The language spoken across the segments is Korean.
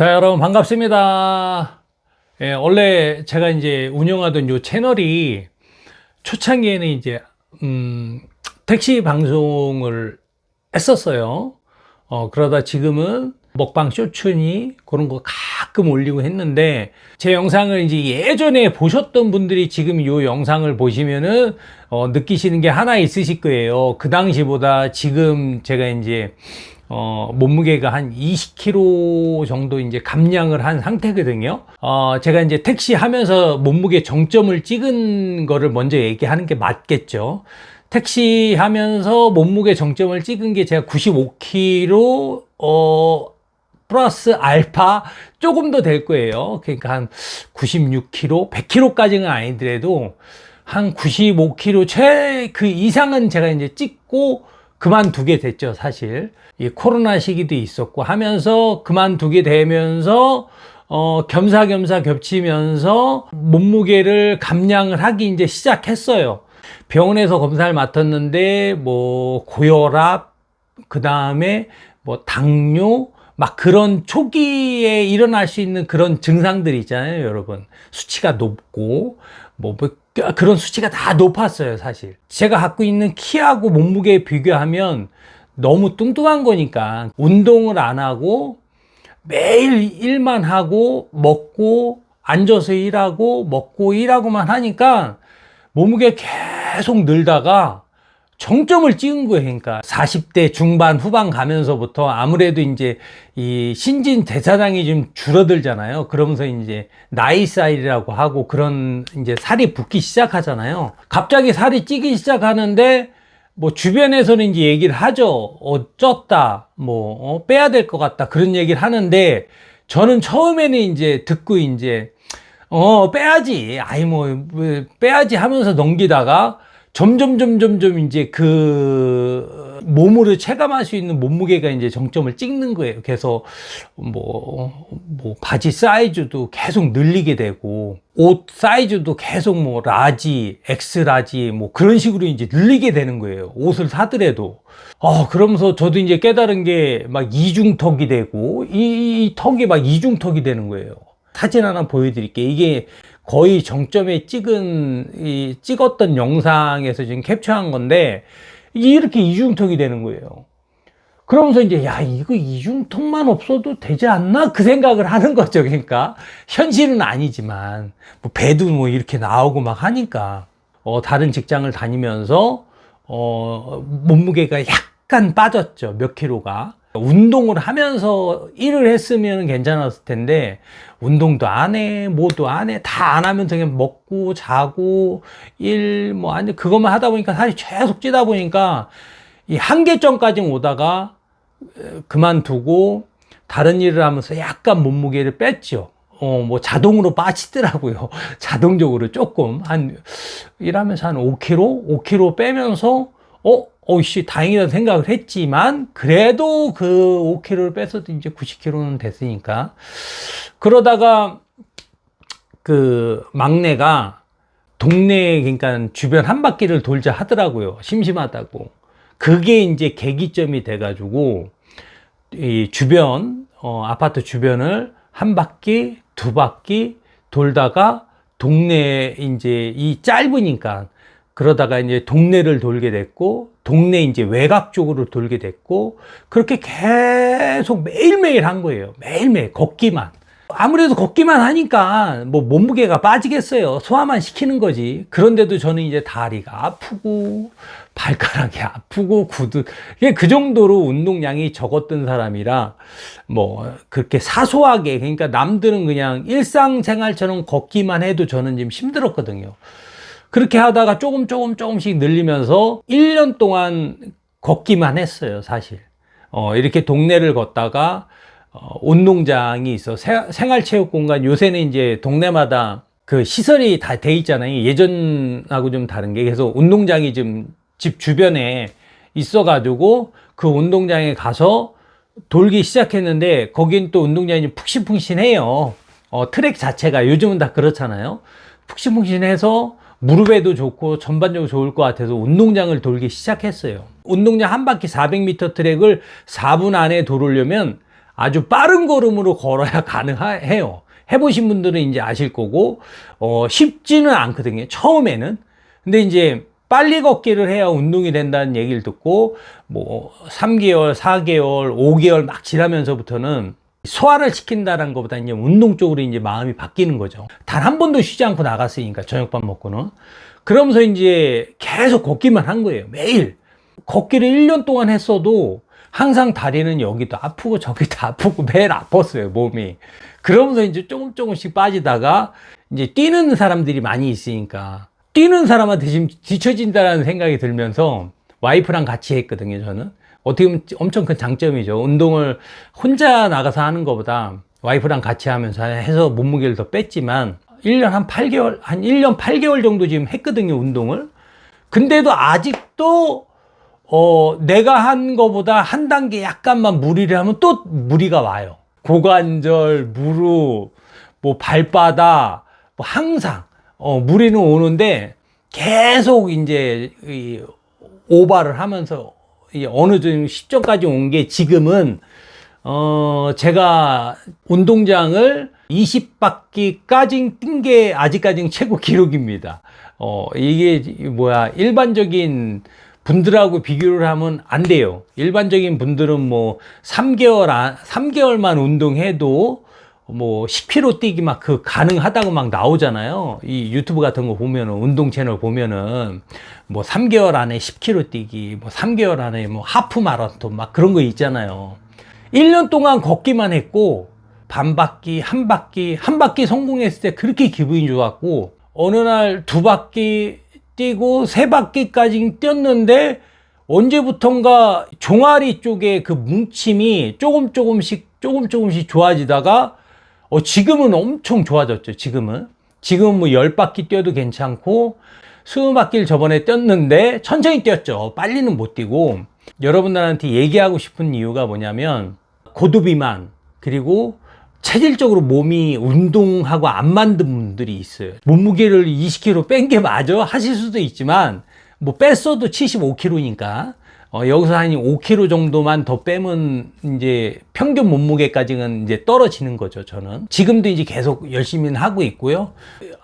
자, 여러분 반갑습니다. 예, 원래 제가 이제 운영하던 요 채널이 초창기에는 이제 음, 택시 방송을 했었어요. 어, 그러다 지금은 먹방 쇼츠니 그런 거 가끔 올리고 했는데 제 영상을 이제 예전에 보셨던 분들이 지금 이 영상을 보시면은 어, 느끼시는 게 하나 있으실 거예요. 그 당시보다 지금 제가 이제 어, 몸무게가 한 20kg 정도 이제 감량을 한 상태거든요. 어, 제가 이제 택시 하면서 몸무게 정점을 찍은 거를 먼저 얘기하는 게 맞겠죠. 택시 하면서 몸무게 정점을 찍은 게 제가 95kg, 어, 플러스 알파 조금 더 될 거예요. 그러니까 한 96kg, 100kg까지는 아니더라도 한 95kg 최 그 이상은 제가 이제 찍고 그만두게 됐죠, 사실. 이 코로나 시기도 있었고 하면서 그만두게 되면서 어, 겸사겸사 겹치면서 몸무게를 감량을 하기 이제 시작했어요. 병원에서 검사를 맡았는데 뭐 고혈압, 그 다음에 뭐 당뇨, 막 그런 초기에 일어날 수 있는 그런 증상들이 있잖아요, 여러분. 수치가 높고, 뭐, 뭐 그런 수치가 다 높았어요, 사실. 제가 갖고 있는 키하고 몸무게 비교하면 너무 뚱뚱한 거니까 운동을 안 하고 매일 일만 하고 먹고 앉아서 일하고 먹고 일하고만 하니까 몸무게 계속 늘다가 정점을 찍은 거예요. 그러니까 40대 중반 후반 가면서부터 아무래도 이제 이 신진 대사량이 좀 줄어들잖아요. 그러면서 이제 나이 사이라고 하고 그런 이제 살이 붙기 시작하잖아요. 갑자기 살이 찌기 시작하는데 뭐 주변에서는 이제 얘기를 하죠. 어, 쪘다. 뭐 어, 빼야 될 것 같다. 그런 얘기를 하는데 저는 처음에는 이제 듣고 이제 어 빼야지. 아이 뭐 빼야지 하면서 넘기다가 점점 점점 점 이제 그 몸으로 체감할 수 있는 몸무게가 이제 정점을 찍는 거예요. 그래서 뭐, 뭐 바지 사이즈도 계속 늘리게 되고 옷 사이즈도 계속 뭐 라지, 엑스라지 뭐 그런 식으로 이제 늘리게 되는 거예요. 옷을 사더라도. 어, 그러면서 저도 이제 깨달은 게 막 이중턱이 되고 이, 이 턱이 막 이중턱이 되는 거예요. 사진 하나 보여드릴게요. 이게 거의 정점에 찍은 이 찍었던 영상에서 지금 캡처한 건데 이렇게 이중턱이 되는 거예요. 그러면서 이제 야 이거 이중턱만 없어도 되지 않나 그 생각을 하는 거죠. 그러니까 현실은 아니지만 뭐 배도 뭐 이렇게 나오고 막 하니까 어 다른 직장을 다니면서 어 몸무게가 약간 빠졌죠. 몇 킬로가. 운동을 하면서 일을 했으면 괜찮았을 텐데 운동도 안 해, 뭐도 안 해, 다 안 하면 그냥 먹고 자고 일 뭐 아니 그것만 하다 보니까 살이 계속 찌다 보니까 이 한계점까지 오다가 그만두고 다른 일을 하면서 약간 몸무게를 뺐죠. 어, 뭐 자동으로 빠지더라고요. 자동적으로 조금 한 일하면서 한 5kg, 5kg 빼면서 어, 어이씨, 다행이다 생각을 했지만, 그래도 그 5kg를 뺐어도 이제 90kg는 됐으니까. 그러다가, 그, 막내가 동네, 그러니까 주변 한 바퀴를 돌자 하더라고요. 심심하다고. 그게 이제 계기점이 돼 가지고, 이 주변, 어, 아파트 주변을 한 바퀴, 두 바퀴 돌다가, 동네 이제 이 짧으니까, 그러다가 이제 동네를 돌게 됐고, 동네 이제 외곽 쪽으로 돌게 됐고, 그렇게 계속 매일매일 한 거예요. 매일매일 걷기만. 아무래도 걷기만 하니까 뭐 몸무게가 빠지겠어요. 소화만 시키는 거지. 그런데도 저는 이제 다리가 아프고, 발가락이 아프고, 구두. 그 정도로 운동량이 적었던 사람이라, 뭐, 그렇게 사소하게, 그러니까 남들은 그냥 일상생활처럼 걷기만 해도 저는 좀 힘들었거든요. 그렇게 하다가 조금 조금 조금씩 늘리면서 1년 동안 걷기만 했어요, 사실. 어, 이렇게 동네를 걷다가 어, 운동장이 있어. 생활체육 공간 요새는 이제 동네마다 그 시설이 다 돼 있잖아요. 예전하고 좀 다른 게. 그래서 운동장이 좀집 주변에 있어가지고 그 운동장에 가서 돌기 시작했는데 거긴 또 운동장이 푹신푹신해요. 어, 트랙 자체가 요즘은 다 그렇잖아요. 푹신푹신해서 무릎에도 좋고 전반적으로 좋을 것 같아서 운동장을 돌기 시작했어요. 운동장 한 바퀴 400m 트랙을 4분 안에 돌으려면 아주 빠른 걸음으로 걸어야 가능해요. 해보신 분들은 이제 아실 거고, 어, 쉽지는 않거든요. 처음에는. 근데 이제 빨리 걷기를 해야 운동이 된다는 얘기를 듣고, 뭐, 3개월, 4개월, 5개월 막 지나면서부터는 소화를 시킨다는 것보다 이제 운동 쪽으로 이제 마음이 바뀌는 거죠. 단 한 번도 쉬지 않고 나갔으니까, 저녁밥 먹고는. 그러면서 이제 계속 걷기만 한 거예요. 매일. 걷기를 1년 동안 했어도 항상 다리는 여기도 아프고 저기도 아프고 매일 아팠어요, 몸이. 그러면서 이제 조금 조금씩 빠지다가 이제 뛰는 사람들이 많이 있으니까 뛰는 사람한테 지금 뒤처진다라는 생각이 들면서 와이프랑 같이 했거든요, 저는. 어떻게 보면 엄청 큰 장점이죠. 운동을 혼자 나가서 하는 것보다 와이프랑 같이 하면서 해서 몸무게를 더 뺐지만 1년 한 8개월, 한 1년 8개월 정도 지금 했거든요, 운동을. 근데도 아직도 어, 내가 한 거보다 한 단계 약간만 무리를 하면 또 무리가 와요. 고관절, 무릎, 뭐 발바닥, 뭐 항상 어, 무리는 오는데 계속 이제 이 오바를 하면서 이 어느 정도 시점까지 온 게 지금은 어, 제가 운동장을 20바퀴까지 뛴 게 아직까지는 최고 기록입니다. 어, 이게 뭐야, 일반적인 분들하고 비교를 하면 안 돼요. 일반적인 분들은 뭐 3개월, 안, 3개월만 운동해도 뭐 10km 뛰기 막 그 가능하다고 막 나오잖아요. 이 유튜브 같은 거 보면은 운동 채널 보면은 뭐 3개월 안에 10km 뛰기, 뭐 3개월 안에 뭐 하프 마라톤 막 그런 거 있잖아요. 1년 동안 걷기만 했고 반 바퀴, 한 바퀴, 한 바퀴 성공했을 때 그렇게 기분이 좋았고 어느 날 두 바퀴 뛰고 세 바퀴까지 뛰었는데 언제부턴가 종아리 쪽에 그 뭉침이 조금 조금씩 조금 조금씩 좋아지다가 어 지금은 엄청 좋아졌죠. 지금은 지금 뭐열 바퀴 뛰어도 괜찮고 스무 바퀴를 저번에 뛰었는데 천천히 뛰었죠. 빨리는 못 뛰고 여러분들한테 얘기하고 싶은 이유가 뭐냐면 고도비만 그리고 체질적으로 몸이 운동하고 안 만든 분들이 있어요. 몸무게를 20kg 뺀 게 맞아 하실 수도 있지만 뭐 뺐어도 75kg니까 어, 여기서 한 5kg 정도만 더 빼면 이제 평균 몸무게까지는 이제 떨어지는 거죠. 저는 지금도 이제 계속 열심히 하고 있고요.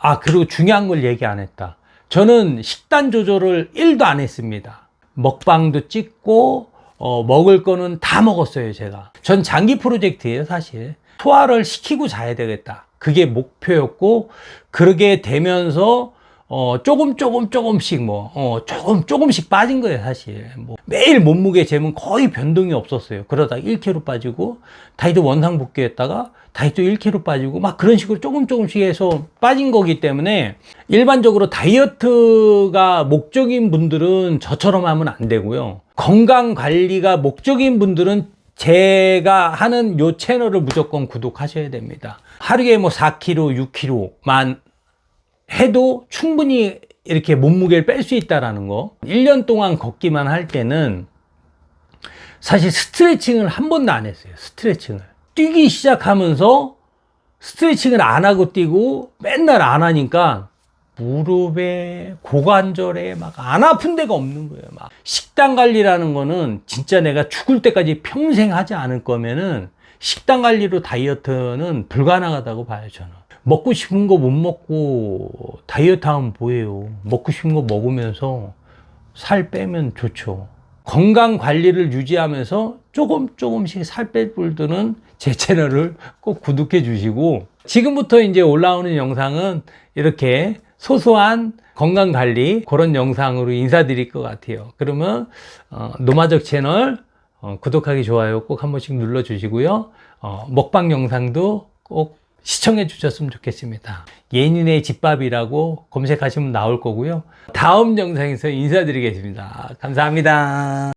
아 그리고 중요한 걸 얘기 안 했다. 저는 식단 조절을 1도 안 했습니다. 먹방도 찍고 어, 먹을 거는 다 먹었어요, 제가. 전 장기 프로젝트예요, 사실. 소화를 시키고 자야 되겠다. 그게 목표였고, 그러게 되면서, 어, 조금, 조금, 조금씩 뭐, 어, 조금, 조금씩 빠진 거예요, 사실. 뭐, 매일 몸무게 재면 거의 변동이 없었어요. 그러다 1kg 빠지고, 다이도 원상 복귀 했다가, 다이도 1kg 빠지고, 막 그런 식으로 조금, 조금씩 해서 빠진 거기 때문에, 일반적으로 다이어트가 목적인 분들은 저처럼 하면 안 되고요. 건강 관리가 목적인 분들은 제가 하는 요 채널을 무조건 구독하셔야 됩니다. 하루에 뭐 4kg, 6kg만 해도 충분히 이렇게 몸무게를 뺄 수 있다라는 거. 1년 동안 걷기만 할 때는 사실 스트레칭을 한 번도 안 했어요. 스트레칭을. 뛰기 시작하면서 스트레칭을 안 하고 뛰고 맨날 안 하니까 무릎에 고관절에 막 안 아픈 데가 없는 거예요. 막 식단 관리라는 거는 진짜 내가 죽을 때까지 평생 하지 않을 거면은 식단 관리로 다이어트는 불가능하다고 봐요, 저는. 먹고 싶은 거 못 먹고 다이어트 하면 뭐예요? 먹고 싶은 거 먹으면서 살 빼면 좋죠. 건강 관리를 유지하면서 조금 조금씩 살뺄 분들은 제 채널을 꼭 구독해 주시고 지금부터 이제 올라오는 영상은 이렇게 소소한 건강 관리 그런 영상으로 인사드릴 것 같아요. 그러면 어, 노마적 채널 어, 구독하기 좋아요 꼭 한 번씩 눌러 주시고요. 어, 먹방 영상도 꼭 시청해 주셨으면 좋겠습니다. 예인의 집밥이라고 검색하시면 나올 거고요. 다음 영상에서 인사드리겠습니다. 감사합니다.